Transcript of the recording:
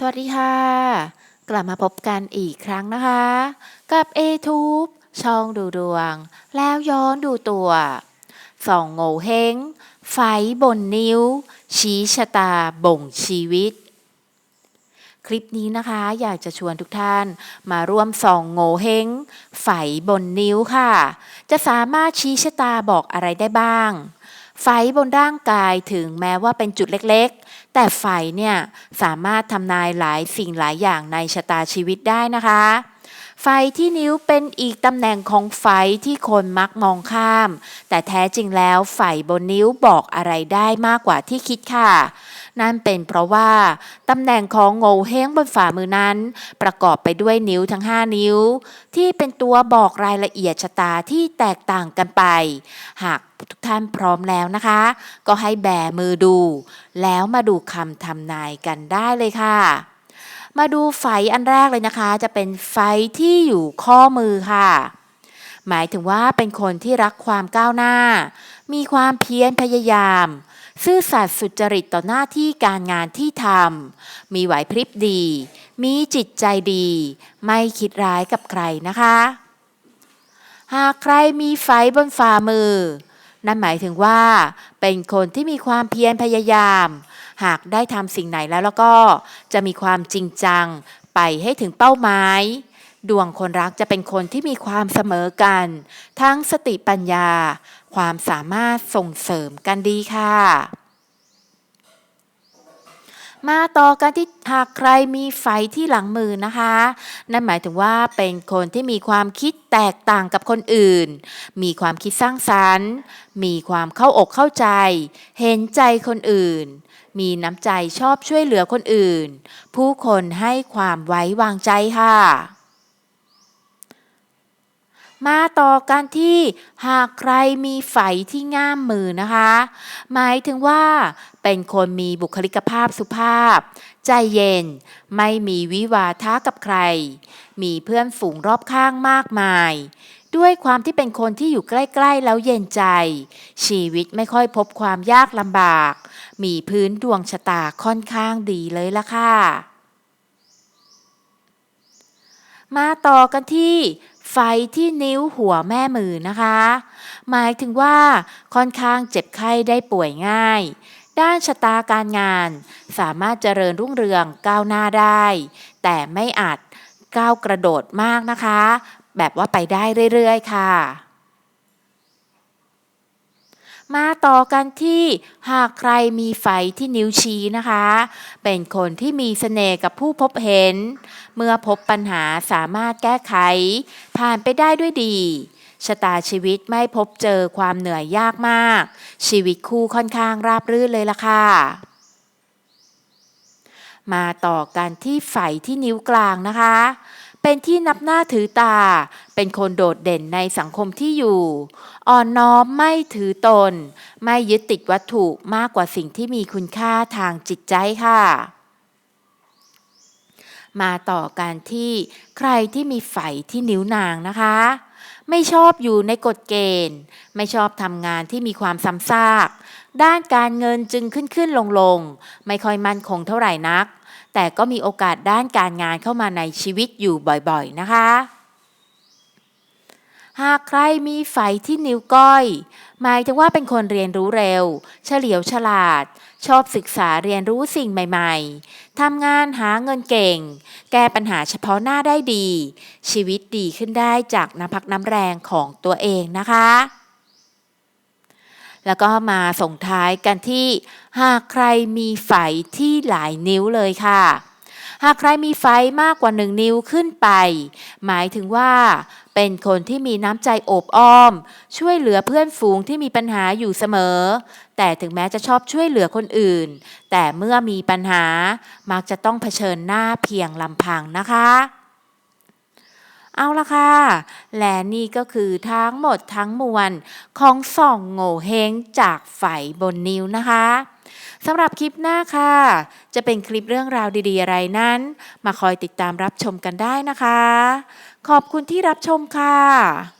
สวัสดีค่ะ กลับมาพบกันอีกครั้งนะคะ กับ a t u b e ช่องดูดวง แล้วย้อนดูตัวส่องโง่เฮงไฟบนนิ้ว ชี้ชะตาบ่งชีวิต คลิปนี้นะคะอยากจะชวนทุกท่านมาร่วมส่องโง่เฮงไฟบนนิ้วค่ะ จะสามารถชี้ชะตาบอกอะไรได้บ้าง ไฟบนร่างกายถึงแม้ว่าเป็นจุดเล็กๆ แต่ไฟเนี่ยสามารถทำนายหลายสิ่งหลายอย่างในชะตาชีวิตได้นะคะ ไฟที่นิ้วเป็นอีกตำแหน่งของไฟที่คนมักมองข้าม แต่แท้จริงแล้วไฟบนนิ้วบอกอะไรได้มากกว่าที่คิดค่ะ นั่นเป็นเพราะว่าตำแหน่งของโงเฮงบนฝ่ามือนั้น ประกอบไปด้วยนิ้วทั้ง 5 นิ้ว ที่เป็นตัวบอกรายละเอียดชะตาที่แตกต่างกันไป หากทุกท่านพร้อมแล้วนะคะ ก็ให้แบมือดู แล้วมาดูคำทำนายกันได้เลยค่ะ มาดูไฟอันแรกเลยนะคะ จะเป็นไฟที่อยู่ข้อมือค่ะหมายถึงว่าเป็นคนที่รักความก้าวหน้า มีความเพียรพยายาม ซื่อสัตย์สุจริตต่อหน้าที่การงานที่ทำ มีไหวพริบดี มีจิตใจดี ไม่คิดร้ายกับใครนะคะ หากใครมีไฟบนฝ่ามือ นั่นหมายถึงว่า เป็นคนที่มีความเพียรพยายาม หากได้ทำสิ่งไหนแล้วแล้วก็จะมีความจริงจัง ไปให้ถึงเป้าหมาย ดวงคนรักจะเป็นคนที่มีความเสมอกัน ทั้งสติปัญญา ความสามารถส่งเสริมกันดีค่ะ มาต่อกันที่หากใครมีไฟที่หลังมือนะคะ นั่นหมายถึงว่าเป็นคนที่มีความคิดแตกต่างกับคนอื่น มีความคิดสร้างสรรค์ มีความเข้าอกเข้าใจ เห็นใจคนอื่นมีน้ำใจชอบช่วยเหลือคนอื่น ผู้คนให้ความไว้วางใจค่ะ มาต่อกันที่หากใครมีไฝที่ง่ามมือนะคะ หมายถึงว่าเป็นคนมีบุคลิกภาพสุภาพ ใจเย็น ไม่มีวิวาทะกับใคร มีเพื่อนฝูงรอบข้างมากมาย ด้วยความที่เป็นคนที่อยู่ใกล้ๆแล้วเย็นใจ ชีวิตไม่ค่อยพบความยากลำบาก มีพื้นดวงชะตาค่อนข้างดีเลยละค่ะมาต่อกันที่ ไฟที่นิ้วหัวแม่มือนะคะ หมายถึงว่าค่อนข้างเจ็บไข้ได้ป่วยง่าย ด้านชะตาการงาน สามารถเจริญรุ่งเรืองก้าวหน้าได้ แต่ไม่อาจก้าวกระโดดมากนะคะ แบบว่าไปได้เรื่อยๆ ค่ะ มาต่อกันที่หากใครมีไฟที่นิ้วชี้นะคะ เป็นคนที่มีเสน่ห์กับผู้พบเห็น เมื่อพบปัญหาสามารถแก้ไข ผ่านไปได้ด้วยดีชะตาชีวิตไม่พบเจอความเหนื่อยยากมาก ชีวิตคู่ค่อนข้างราบรื่นเลยล่ะค่ะ มาต่อกันที่ไฝที่นิ้วกลางนะคะ เป็นที่นับหน้าถือตา เป็นคนโดดเด่นในสังคมที่อยู่ อ่อนน้อมไม่ถือตน ไม่ยึดติดวัตถุมากกว่าสิ่งที่มีคุณค่าทางจิตใจค่ะ มาต่อกันที่ใครที่มีไฝที่นิ้วนางนะคะ ไม่ชอบอยู่ในกฎเกณฑ์ ไม่ชอบทำงานที่มีความซ้ำซาก ด้านการเงินจึงขึ้นขึ้นลงลงไม่ค่อยมั่นคงเท่าไหร่นัก แต่ก็มีโอกาสด้านการงานเข้ามาในชีวิตอยู่บ่อยๆนะคะ หากใครมีไฝที่นิ้วก้อย หมายถึงว่าเป็นคนเรียนรู้เร็ว เฉลียวฉลาด ชอบศึกษาเรียนรู้สิ่งใหม่ ๆ ทำงานหาเงินเก่ง แก้ปัญหาเฉพาะหน้าได้ดี ชีวิตดีขึ้นได้จากน้ำพักน้ำแรงของตัวเองนะคะ แล้วก็มาส่งท้ายกันที่ หากใครมีไฝที่หลายนิ้วเลยค่ะ หากใครมีไฟมากกว่าหนึ่งนิ้วขึ้นไป หมายถึงว่า เป็นคนที่มีน้ำใจโอบอ้อม ช่วยเหลือเพื่อนฝูงที่มีปัญหาอยู่เสมอ แต่ถึงแม้จะชอบช่วยเหลือคนอื่น แต่เมื่อมีปัญหามักจะต้องเผชิญหน้าเพียงลำพังนะคะเอาละค่ะ และนี่ก็คือทั้งหมดทั้งมวลของส่องโง่เฮงจากไฝบนนิ้วนะคะ สำหรับคลิปหน้าค่ะ จะเป็นคลิปเรื่องราวดีๆอะไรนั้น มาคอยติดตามรับชมกันได้นะคะ ขอบคุณที่รับชมค่ะ